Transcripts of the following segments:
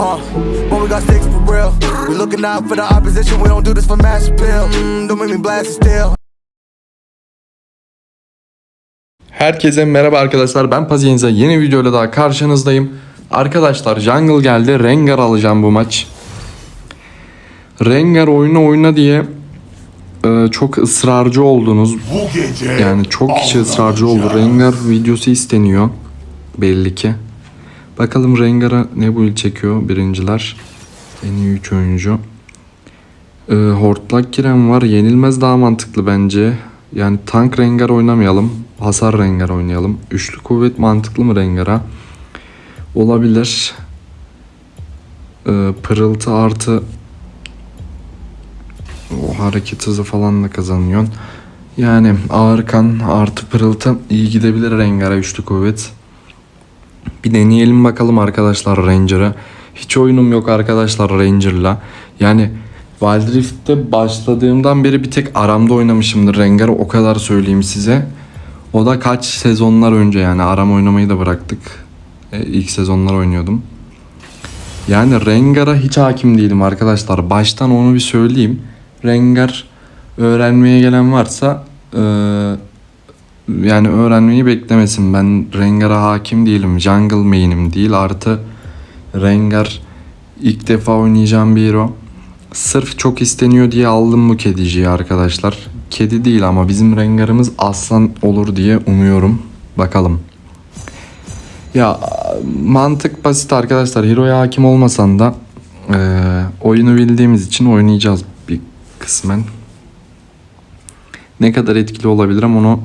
Uh, when we got sticks for real. We looking out for the opposition. We don't do this for mass appeal. Mm, don't make me blast it still. Herkese merhaba arkadaşlar ben Pazienza yeni videoyla daha karşınızdayım. Arkadaşlar Jungle geldi Rengar alacağım bu maç. Rengar oyunu oyna diye e, çok ısrarcı oldunuz. Bu gece Yani çok kişi ısrarcı oldu. Rengar videosu isteniyor belli ki. Bakalım Rengar'a ne build çekiyor birinciler. En iyi 3 oyuncu. Ee, hortlak giren var. Yenilmez daha mantıklı bence. Yani tank Rengar oynamayalım. Hasar Rengar oynayalım. Üçlü kuvvet mantıklı mı Rengar'a? Olabilir. Ee, pırıltı artı o hareket hızı falan da kazanıyorsun. Yani ağır kan artı pırıltı iyi gidebilir Rengar'a üçlü kuvvet. Bir deneyelim bakalım arkadaşlar Ranger'a. Hiç oyunum yok arkadaşlar Ranger'la. Yani Wild Rift'te başladığımdan beri bir tek aramda oynamışımdır Rengar'ı o kadar söyleyeyim size. O da kaç sezonlar önce yani aram oynamayı da bıraktık. E, ilk sezonlar oynuyordum. Yani Rengar'a hiç hakim değilim arkadaşlar. Baştan onu bir söyleyeyim. Rengar öğrenmeye gelen varsa e, yani öğrenmeyi beklemesin. Ben Rengar'a hakim değilim. Jungle main'im değil. Artı Rengar ilk defa oynayacağım bir hero. Sırf çok isteniyor diye aldım bu kediciyi arkadaşlar. Kedi değil ama bizim Rengar'ımız aslan olur diye umuyorum. Bakalım. Ya mantık basit arkadaşlar. Hero'ya hakim olmasan da eee, oyunu bildiğimiz için oynayacağız bir kısmen. Ne kadar etkili olabilirim onu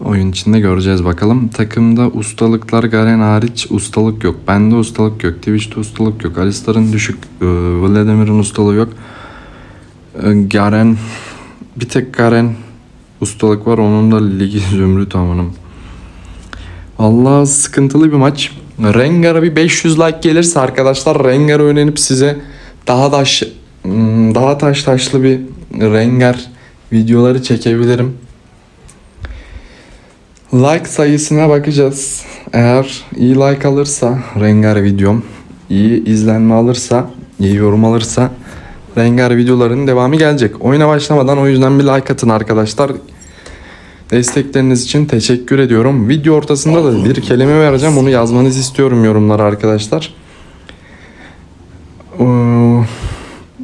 oyun içinde göreceğiz bakalım. Takımda ustalıklar Garen hariç ustalık yok. Bende ustalık yok. Twitch'te ustalık yok. Alistar'ın düşük. eee, Vladimir'in ustalığı yok. Eee, Garen bir tek Garen ustalık var. Onun da ligi zümrüt amanım. Allah sıkıntılı bir maç. Rengar'a bir 500 like gelirse arkadaşlar Rengar öğrenip size daha taş hmm, daha taş taşlı bir Rengar videoları çekebilirim. Like sayısına bakacağız. Eğer iyi like alırsa Rengar videom, iyi izlenme alırsa, iyi yorum alırsa Rengar videolarının devamı gelecek. Oyuna başlamadan o yüzden bir like atın arkadaşlar. Destekleriniz için teşekkür ediyorum. Video ortasında da bir kelime vereceğim. Onu yazmanızı istiyorum yorumlara arkadaşlar. Ee,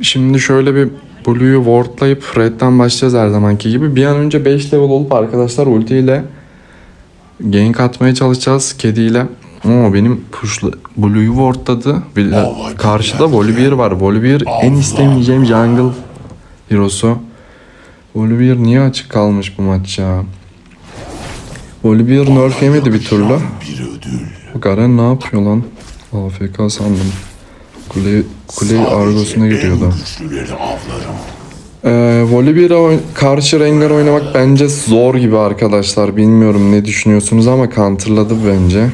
Şimdi şöyle bir Blue'yu wardlayıp Red'den başlayacağız her zamanki gibi. Bir an önce 5 level olup arkadaşlar ultiyle gank atmaya çalışacağız kediyle. Oo benim pushlu Blue'yu wardladı. De karşıda Volibear var. Volibear en istemeyeceğim jungle hero'su. Volibear niye açık kalmış bu maç ya? Volibear nerf yemedi bir türlü. Bu Garen ne yapıyor lan? AFK sandım. Kule, kule argosuna giriyordu. Ee, Volibear'a karşı Rengar oynamak bence zor gibi arkadaşlar. Bilmiyorum ne düşünüyorsunuz ama counterladı bence.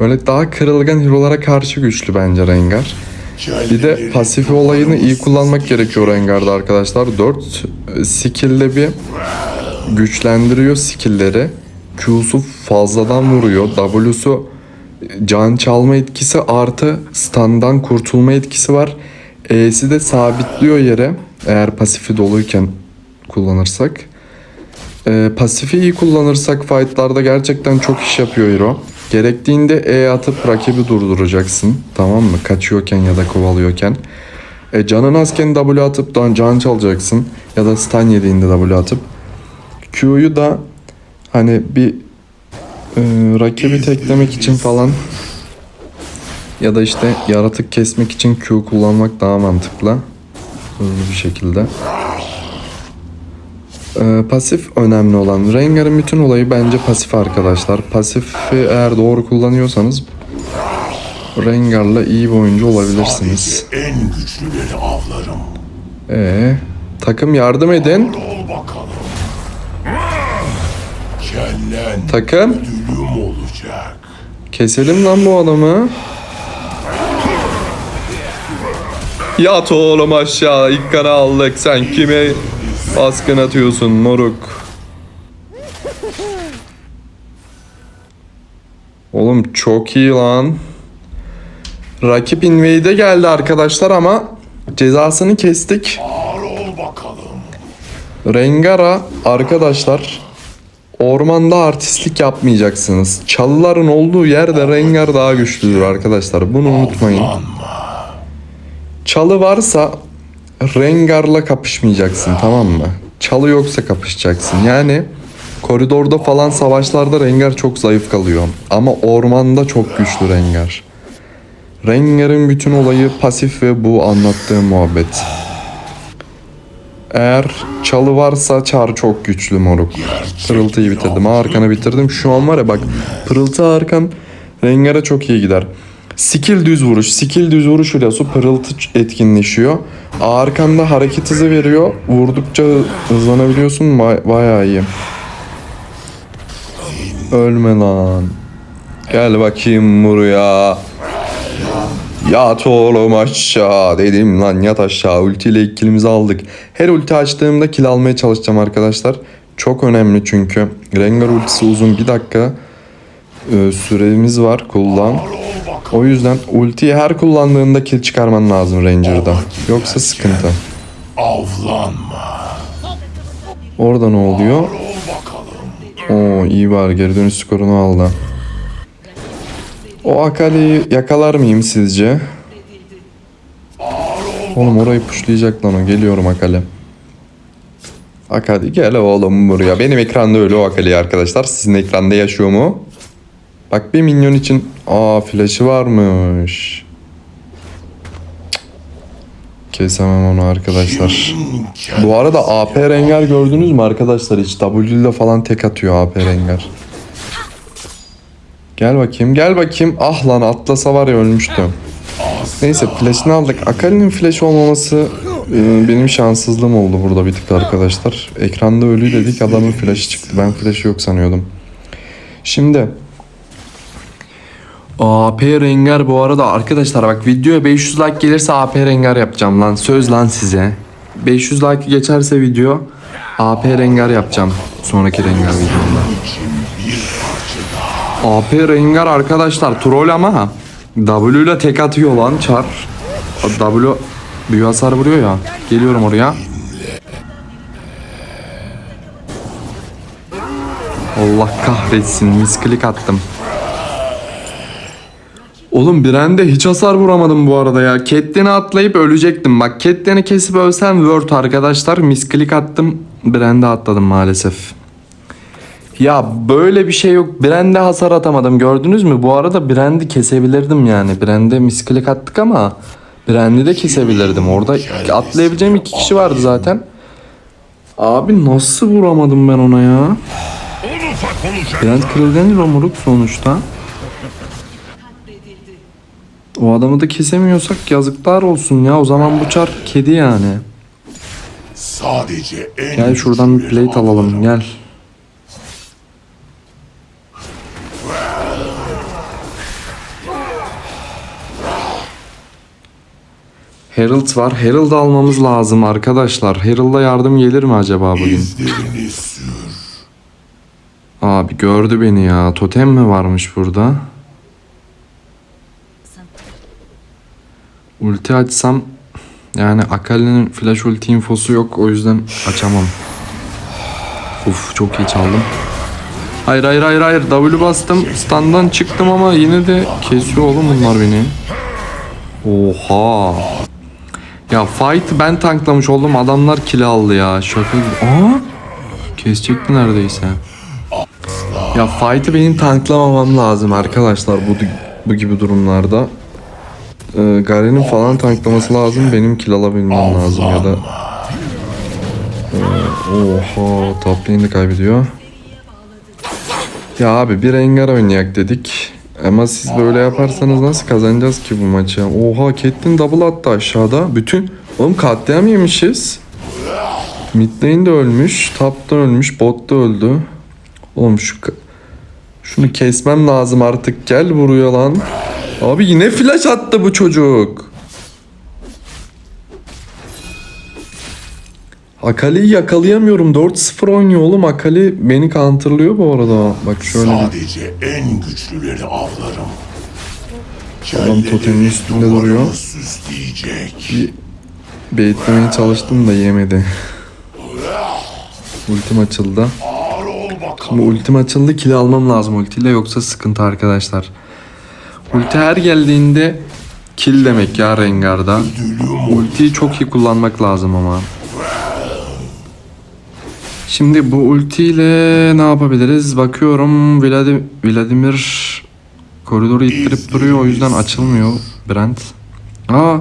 Böyle daha kırılgan hero'lara karşı güçlü bence Rengar. Bir de pasifi olayını iyi kullanmak gerekiyor Rengar'da arkadaşlar. 4 skill'le bir güçlendiriyor skill'leri. Q'su fazladan vuruyor. W'su can çalma etkisi artı standdan kurtulma etkisi var. E'si de sabitliyor yere eğer pasifi doluyken kullanırsak. Ee, pasifi iyi kullanırsak fightlarda gerçekten çok iş yapıyor hero. Gerektiğinde E atıp rakibi durduracaksın. Tamam mı? Kaçıyorken ya da kovalıyorken. E, canın azken W atıp can çalacaksın. Ya da stun yediğinde W atıp. Q'yu da hani bir e, rakibi teklemek için falan ya da işte yaratık kesmek için Q kullanmak daha mantıklı. Hızlı bir şekilde. Ee, pasif önemli olan. Rengar'ın bütün olayı bence pasif arkadaşlar. Pasifi eğer doğru kullanıyorsanız Rengar'la iyi bir oyuncu olabilirsiniz. Sadece en güçlüleri avlarım. Ee, takım yardım edin. Takım keselim lan bu adamı. Yat oğlum aşağı. İlk kanı aldık. Sen kime baskın atıyorsun moruk? Oğlum çok iyi lan. Rakip Invade'e geldi arkadaşlar ama cezasını kestik. Rengara arkadaşlar ormanda artistlik yapmayacaksınız. Çalıların olduğu yerde Rengar daha güçlüdür arkadaşlar. Bunu unutmayın. Çalı varsa Rengar'la kapışmayacaksın tamam mı? Çalı yoksa kapışacaksın. Yani koridorda falan savaşlarda Rengar çok zayıf kalıyor. Ama ormanda çok güçlü Rengar. Rengar'ın bütün olayı pasif ve bu anlattığım muhabbet. Eğer çalı varsa çar çok güçlü moruk. Pırıltıyı bitirdim. Arkanı bitirdim. Şu an var ya bak pırıltı arkan Rengar'a çok iyi gider. Skill düz vuruş. Skill düz vuruş ile su pırıltı etkinleşiyor. Arkanda hareket hızı veriyor. Vurdukça hızlanabiliyorsun. Ba- bayağı iyi. Ölme lan. Gel bakayım buraya. Yat oğlum aşağı dedim lan yat aşağı ultiyle ilk killimizi aldık. Her ulti açtığımda kill almaya çalışacağım arkadaşlar. Çok önemli çünkü. Rengar ultisi uzun bir dakika e, süremiz var kullan. O yüzden ultiyi her kullandığında kill çıkarman lazım Ranger'da. Yoksa sıkıntı. Avlanma. Orada ne oluyor? Oo iyi var geri dönüş skorunu aldı. O Akali'yi yakalar mıyım sizce? Oğlum orayı puşlayacak lan o. Geliyorum Akali. Akali gel oğlum buraya. Benim ekranda öyle o Akali arkadaşlar. Sizin ekranda yaşıyor mu? Bak bir minyon için. Aa flash'ı varmış. Kesemem onu arkadaşlar. Bu arada AP Rengar gördünüz mü arkadaşlar hiç? W ile falan tek atıyor AP Rengar. Gel bakayım gel bakayım. Ah lan atlasa var ya ölmüştüm. Neyse flash'ını aldık. Akali'nin flash olmaması e, benim şanssızlığım oldu burada bir tık arkadaşlar. Ekranda ölü dedik adamın flash'ı çıktı. Ben flash'ı yok sanıyordum. Şimdi AP Rengar bu arada arkadaşlar bak videoya 500 like gelirse AP Rengar yapacağım lan. Söz lan size. 500 like geçerse video AP Rengar yapacağım. Sonraki Rengar videomda. AP Rengar arkadaşlar troll ama W ile tek atıyor lan çar. W büyü hasar vuruyor ya. Geliyorum oraya. Allah kahretsin misklik attım. Oğlum Brand'e hiç hasar vuramadım bu arada ya. Catelyn'i atlayıp ölecektim. Bak Catelyn'i kesip ölsem Word arkadaşlar. Misklik attım. Brand'e atladım maalesef. Ya böyle bir şey yok. Brand'e hasar atamadım. Gördünüz mü? Bu arada Brand'i kesebilirdim yani. Brand'e misklik attık ama Brand'i de kesebilirdim. Orada atlayabileceğim iki kişi vardı zaten. Abi nasıl vuramadım ben ona ya? Brand kırılgan romuruk sonuçta. O adamı da kesemiyorsak yazıklar olsun ya. O zaman bu çar kedi yani. Sadece en Gel şuradan bir plate alalım gel. Herald var. Herald almamız lazım arkadaşlar. Herald'a yardım gelir mi acaba bugün? Abi gördü beni ya. Totem mi varmış burada? Ulti açsam yani Akali'nin flash ulti infosu yok o yüzden açamam. Uf çok iyi çaldım. Hayır hayır hayır hayır W bastım standdan çıktım ama yine de kesiyor oğlum bunlar beni. Oha. Ya fight ben tanklamış oldum adamlar kill aldı ya şaka gibi. Aa kesecekti neredeyse. Ya fight'ı benim tanklamamam lazım arkadaşlar bu bu gibi durumlarda. Ee, Garen'in falan tanklaması lazım. Benim kill alabilmem lazım ya da Ee, Oha top lane'i kaybediyor. Ya abi bir Rengar oynayak dedik. Ama siz böyle yaparsanız nasıl kazanacağız ki bu maçı? Oha Caitlyn double attı aşağıda. Bütün... Oğlum katliam yemişiz. Mid lane de ölmüş. Top da ölmüş. Bot da öldü. Oğlum şu... Şunu kesmem lazım artık. Gel buraya lan. Abi yine flash attı bu çocuk. Akali'yi yakalayamıyorum. 4-0 oynuyor oğlum. Akali beni counterlıyor bu arada. Bak şöyle. Sadece en güçlüleri avlarım. Adam totemin üstünde duruyor. Bir baitlemeye çalıştım da yemedi. Ultim açıldı. Şimdi ultim açıldı kill almam lazım ultiyle yoksa sıkıntı arkadaşlar. Ulti her geldiğinde kill demek ya Rengar'da. Ultiyi çok iyi kullanmak lazım ama. Şimdi bu ultiyle ne yapabiliriz? Bakıyorum Vladi- Vladimir koridoru ittirip duruyor o yüzden açılmıyor Brent. Aa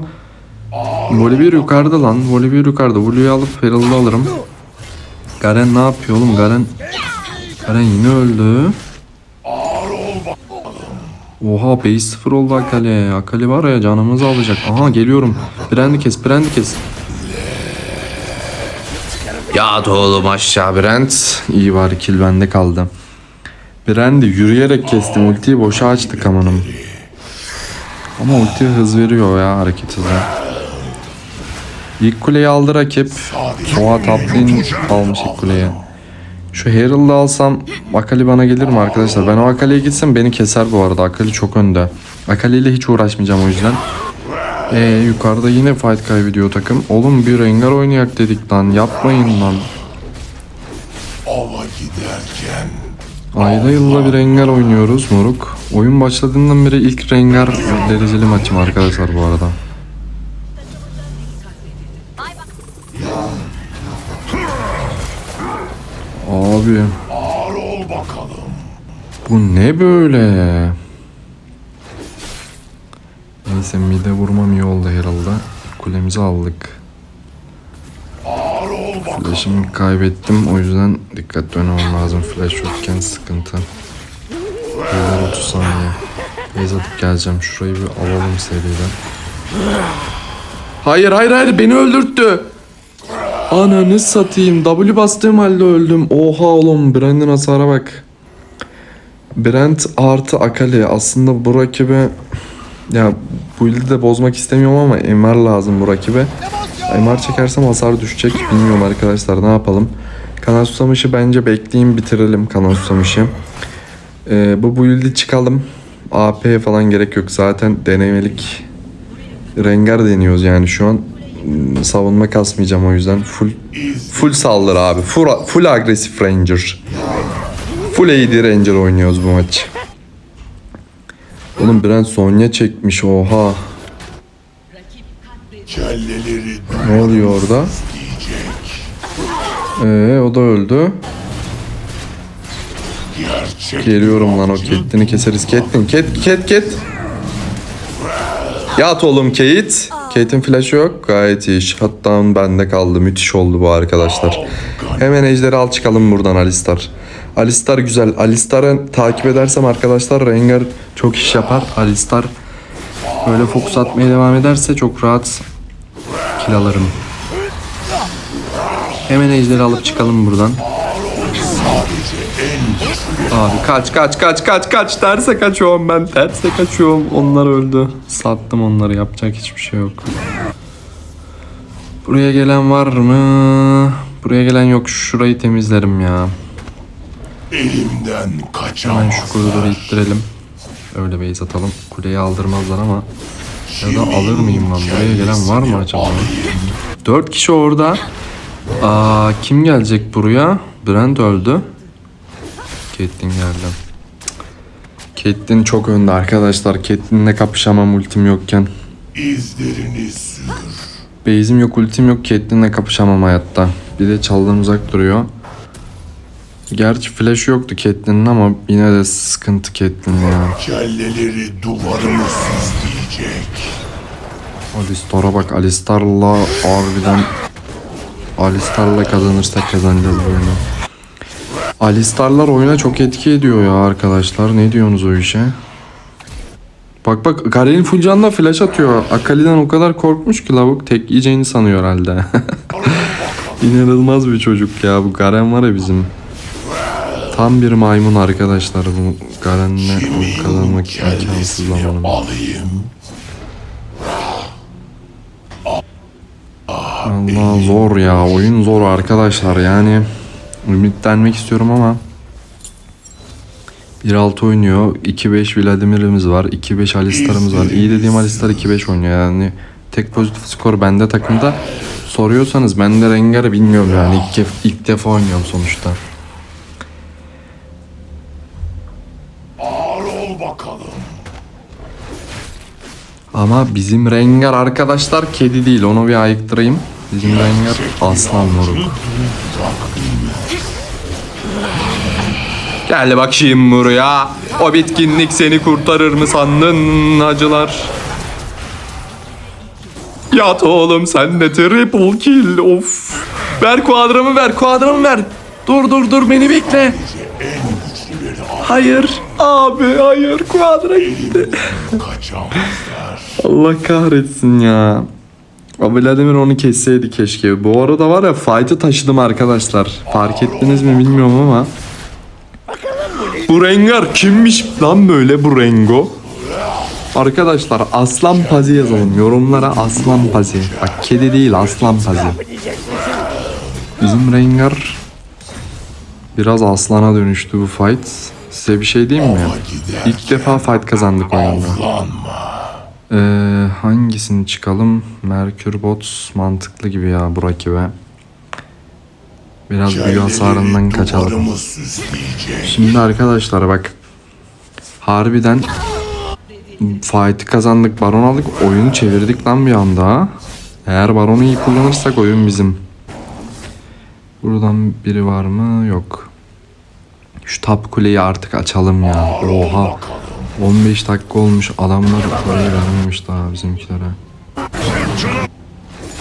Volibear yukarıda lan. Volibear yukarıda. Volibear'ı alıp Herald'ı alırım. Garen ne yapıyor oğlum? Garen Garen yine öldü. Oha base 0 oldu Akali. Akali var ya canımızı alacak. Aha geliyorum. Brand'i kes, Brand'i kes. Ya oğlum aşağı Brand. İyi var kill bende kaldı. Brand'i yürüyerek kestim. Ultiyi boşa açtık amanım. Ama ulti hız veriyor ya hareket hızı. İlk kuleyi aldı rakip. Soğa taplin almış ilk kuleyi. Şu Herald'ı alsam Akali bana gelir mi arkadaşlar? Ben o Akali'ye gitsem beni keser bu arada. Akali çok önde. Akali ile hiç uğraşmayacağım o yüzden. Ee, yukarıda yine fight kaybediyor takım. Oğlum bir Rengar oynayak dedik lan. Yapmayın lan. Ava giderken Ayda yılda bir Rengar oynuyoruz moruk. Oyun başladığından beri ilk Rengar dereceli maçım arkadaşlar bu arada. Abi ağır ol bakalım. bu ne böyle? Neyse mide vurmam iyi oldu herhalde. Kulemizi aldık. Flash'ımı kaybettim o yüzden dikkatli oynamam lazım. Flash yokken sıkıntı. Beyler 30 saniye. Base atıp geleceğim. Şurayı bir alalım seriden. Hayır hayır hayır beni öldürttü. Ananı satayım. W bastığım halde öldüm. Oha oğlum Brand'in hasara bak. Brand artı Akali. Aslında bu rakibe ya bu ilde de bozmak istemiyorum ama MR lazım bu rakibe. MR çekersem hasar düşecek. Bilmiyorum arkadaşlar ne yapalım. Kanal susamışı bence bekleyeyim bitirelim kanal susamışı. Ee, bu build'i çıkalım. AP falan gerek yok. Zaten denemelik Rengar deniyoruz yani şu an. Hmm, Savunma kasmayacağım o yüzden. Full full saldırı abi. Full, full agresif Ranger. Full AD Ranger oynuyoruz bu maç. Oğlum Brent Sonya çekmiş oha. Ne oluyor orada? Ee, o da öldü. Geliyorum lan o Caitlyn'i keseriz. Caitlyn, Cat, Cat, Cat. Yat oğlum Kate. Kate'in flash'ı yok. Gayet iyi. Shutdown bende kaldı. Müthiş oldu bu arkadaşlar. Hemen ejderi al çıkalım buradan Alistar. Alistar güzel. Alistar'ı takip edersem arkadaşlar Rengar çok iş yapar. Alistar böyle fokus atmaya devam ederse çok rahat kill alırım. Hemen ejderi alıp çıkalım buradan. Abi kaç kaç kaç kaç kaç terse kaçıyorum ben. Terse kaçıyorum. Onlar öldü. Sattım onları. Yapacak hiçbir şey yok. Buraya gelen var mı? Buraya gelen yok. Şurayı temizlerim ya. Elimden Hemen kaçamaz. şu koridoru ittirelim. Öyle base atalım. Kuleyi aldırmazlar ama Ya da alır mıyım lan buraya gelen var mı acaba? Dört kişi orada. Aa, kim gelecek buraya? Brent öldü Caitlyn geldi. Caitlyn çok önde arkadaşlar. Caitlyn'le kapışamam ultim yokken. İzlerini sür. Base'im yok ultim yok. Caitlyn'le kapışamam hayatta. Bir de çaldan uzak duruyor. Gerçi flash yoktu Caitlyn'in ama yine de sıkıntı Caitlyn ya. Kelleleri duvarımı süsleyecek. Alistar'a bak Alistar'la harbiden Alistar'la kazanırsak kazanacağız bu oyunu. Alistar'lar oyuna çok etki ediyor ya arkadaşlar. Ne diyorsunuz o işe? Bak bak Garen'in full canla flash atıyor. Akali'den o kadar korkmuş ki lavuk tek yiyeceğini sanıyor herhalde. İnanılmaz bir çocuk ya bu Garen var ya bizim. Tam bir maymun arkadaşlar bu Garen'le kazanmak imkansız zamanım. Alayım. Allah zor ya. Oyun zor arkadaşlar. Yani ümitlenmek istiyorum ama 1.6 oynuyor. 2.5 Vladimir'imiz var. 2.5 Alistar'ımız var. İyi dediğim Alistar 2.5 oynuyor yani. Tek pozitif skor bende takımda. Soruyorsanız ben de Rengar'ı bilmiyorum yani. İlk, kef- ilk defa oynuyorum sonuçta. Ama bizim Rengar arkadaşlar kedi değil. Onu bir ayıktırayım. Bizim Rengar aslan moruk. Gel bakayım buraya. O bitkinlik seni kurtarır mı sandın hacılar? Yat oğlum sen de triple kill of. Ver kuadramı ver kuadramı ver. Dur dur dur beni bekle. Hayır abi hayır kuadra gitti. Allah kahretsin ya. Vladimir onu kesseydi keşke. Bu arada var ya fight'ı taşıdım arkadaşlar. Fark ettiniz mi bilmiyorum ama. Bu Rengar kimmiş lan böyle bu Rengo? Arkadaşlar aslan pazi yazalım. Yorumlara aslan pazi. Bak kedi değil aslan pazi. Bizim Rengar biraz aslana dönüştü bu fight. Size bir şey diyeyim mi? İlk defa fight kazandık oyunda. Ee, hangisini çıkalım? Merkür bot mantıklı gibi ya bu rakibe. Biraz büyü hasarından kaçalım. Şimdi arkadaşlar bak. Harbiden fight'ı kazandık, baron aldık, oyunu çevirdik lan bir anda. Eğer baronu iyi kullanırsak oyun bizim. Buradan biri var mı? Yok. Şu top kuleyi artık açalım ya. Oha. 15 dakika olmuş. Adamlar parayı vermemiş daha bizimkilere.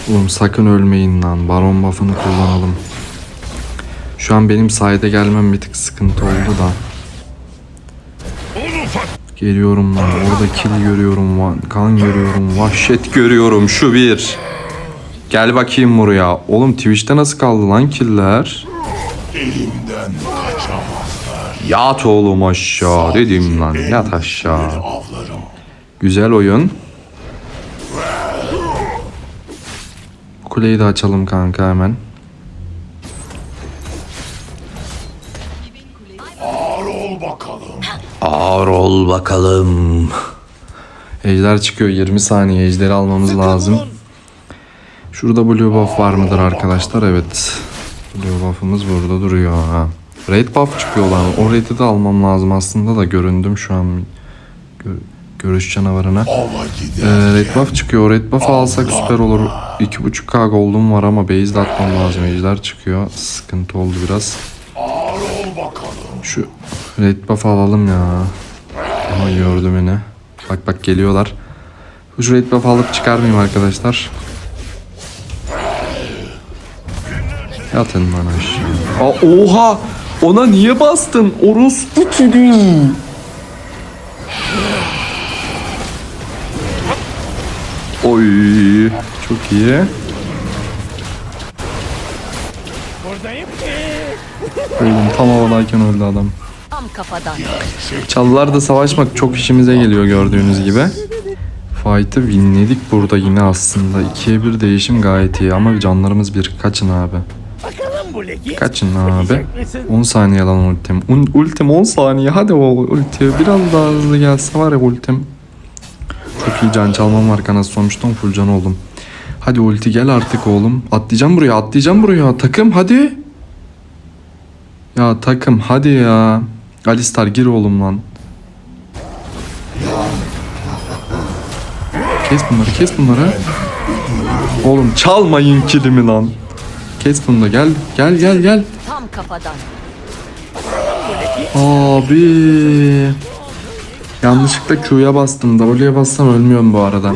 Oğlum sakın ölmeyin lan. Baron buff'ını kullanalım. Şu an benim sayede gelmem bir tık sıkıntı oldu da. Geliyorum lan. Orada kill görüyorum. Kan görüyorum. Vahşet görüyorum. Şu bir. Gel bakayım buraya. Oğlum Twitch'te nasıl kaldı lan killer? Elimden kaçamazlar. Yat oğlum aşağı dedim lan. Yat aşağı. Güzel oyun. Kuleyi de açalım kanka hemen. Ağır ol bakalım. Ağır ol bakalım. Ejder çıkıyor 20 saniye ejderi almamız lazım. Şurada blue buff var mıdır arkadaşlar? Evet. Blue buff'ımız burada duruyor ha. Red buff çıkıyor lan. O red'i de almam lazım aslında da göründüm şu an. Gö- görüş canavarına. Ava Ee, red buff çıkıyor. Red buff alsak süper olur. 2.5k gold'um var ama base de atmam lazım. Ejder çıkıyor. Sıkıntı oldu biraz. Şu red buff alalım ya. Ama gördü beni. Bak bak geliyorlar. Şu red buff alıp çıkar mıyım arkadaşlar? Yatın bana aşağı. Aa, oha! Ona niye bastın? Orospu çocuğu. Oy, çok iyi. Oğlum tam havadayken öldü adam. Tam kafadan. Çalılarda savaşmak çok işimize geliyor gördüğünüz gibi. Fight'ı winledik burada yine aslında. 2'ye 1 değişim gayet iyi ama canlarımız bir. Kaçın abi. Kaçın abi. 10 saniye lan ultim. Un- ultim 10 saniye. Hadi o ulti. Biraz daha hızlı gelse var ya ultim. Çok iyi can çalmam var kanası sonuçta full can oldum. Hadi ulti gel artık oğlum. Atlayacağım buraya atlayacağım buraya. Takım hadi. Ya takım hadi ya. Alistar gir oğlum lan. Kes bunları kes bunları. Oğlum çalmayın kilimi lan. Kes bunu da gel gel gel gel. Tam kafadan. Abi. Yanlışlıkla Q'ya bastım. W'ye bassam ölmüyorum bu arada.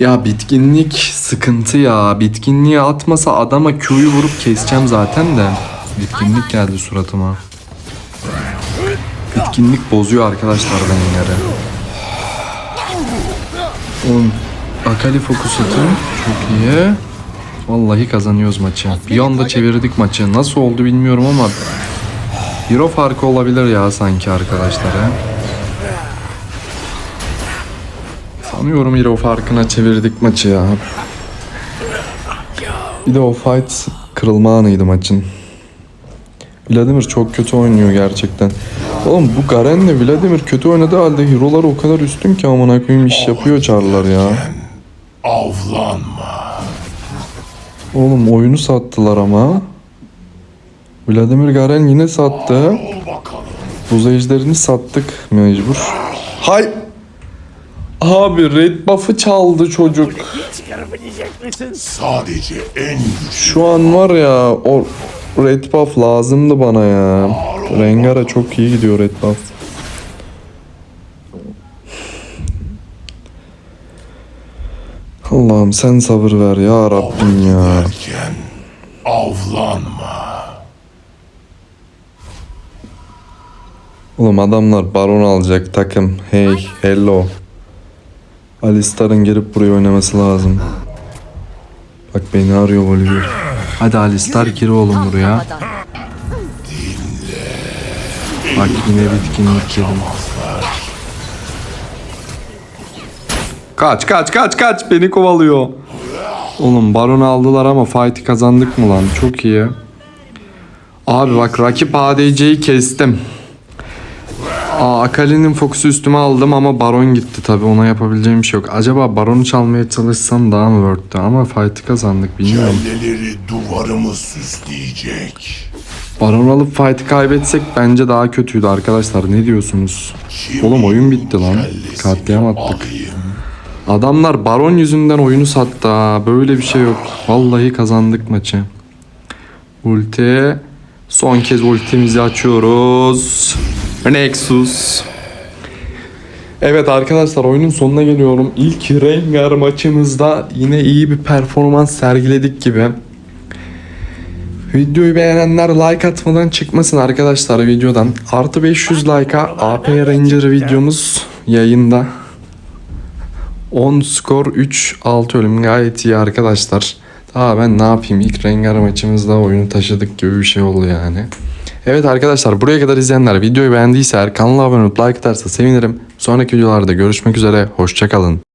Ya bitkinlik sıkıntı ya. Bitkinliği atmasa adama Q'yu vurup keseceğim zaten de. Bitkinlik geldi suratıma. Bitkinlik bozuyor arkadaşlar benim yere. Oğlum Akali fokus atın. Çok iyi. Vallahi kazanıyoruz maçı. Bir anda çevirdik maçı. Nasıl oldu bilmiyorum ama Hero farkı olabilir ya sanki arkadaşlar ha. Sanıyorum hero farkına çevirdik maçı ya. Bir de o fight kırılma anıydı maçın. Vladimir çok kötü oynuyor gerçekten. Oğlum bu Garen'le Vladimir kötü oynadığı halde hero'lar o kadar üstün ki amına koyayım iş yapıyor çarlar ya. Avlanma. Oğlum oyunu sattılar ama. Vladimir Garen yine sattı. Buz ejderini sattık mecbur. Hay! Abi red buff'ı çaldı çocuk. Sadece en Şu an var ya o red buff lazımdı bana ya. Rengar'a çok iyi gidiyor red buff. Allah'ım sen sabır ver ya Rabbim ya. erken avlanma. Oğlum adamlar baron alacak takım. Hey, hello. Alistar'ın gelip buraya oynaması lazım. Bak beni arıyor Bolivir. Hadi Alistar gir oğlum buraya. Bak yine bitkinlik yedim. Kaç kaç kaç kaç beni kovalıyor. Oğlum baron aldılar ama fight'i kazandık mı lan? Çok iyi. Abi bak rakip ADC'yi kestim. Aa, Akali'nin fokusu üstüme aldım ama Baron gitti tabi ona yapabileceğim bir şey yok. Acaba Baron'u çalmaya çalışsam daha mı worth'tü ama fight'ı kazandık bilmiyorum. Kelleleri duvarımı süsleyecek. Baron alıp fight'ı kaybetsek bence daha kötüydü arkadaşlar ne diyorsunuz? Oğlum oyun bitti lan. Katliam attık. Alayım. Adamlar Baron yüzünden oyunu sattı ha. Böyle bir şey yok. Vallahi kazandık maçı. Ulti. Son kez ultimizi açıyoruz. Nexus. Evet arkadaşlar oyunun sonuna geliyorum. İlk Rengar maçımızda yine iyi bir performans sergiledik gibi. Videoyu beğenenler like atmadan çıkmasın arkadaşlar videodan. Artı 500 like'a AP Ranger videomuz yayında. 10 skor 3 6 ölüm gayet iyi arkadaşlar. Daha ben ne yapayım ilk Rengar maçımızda oyunu taşıdık gibi bir şey oldu yani. Evet arkadaşlar buraya kadar izleyenler videoyu beğendiyse kanala abone olup like atarsa sevinirim. Sonraki videolarda görüşmek üzere hoşçakalın.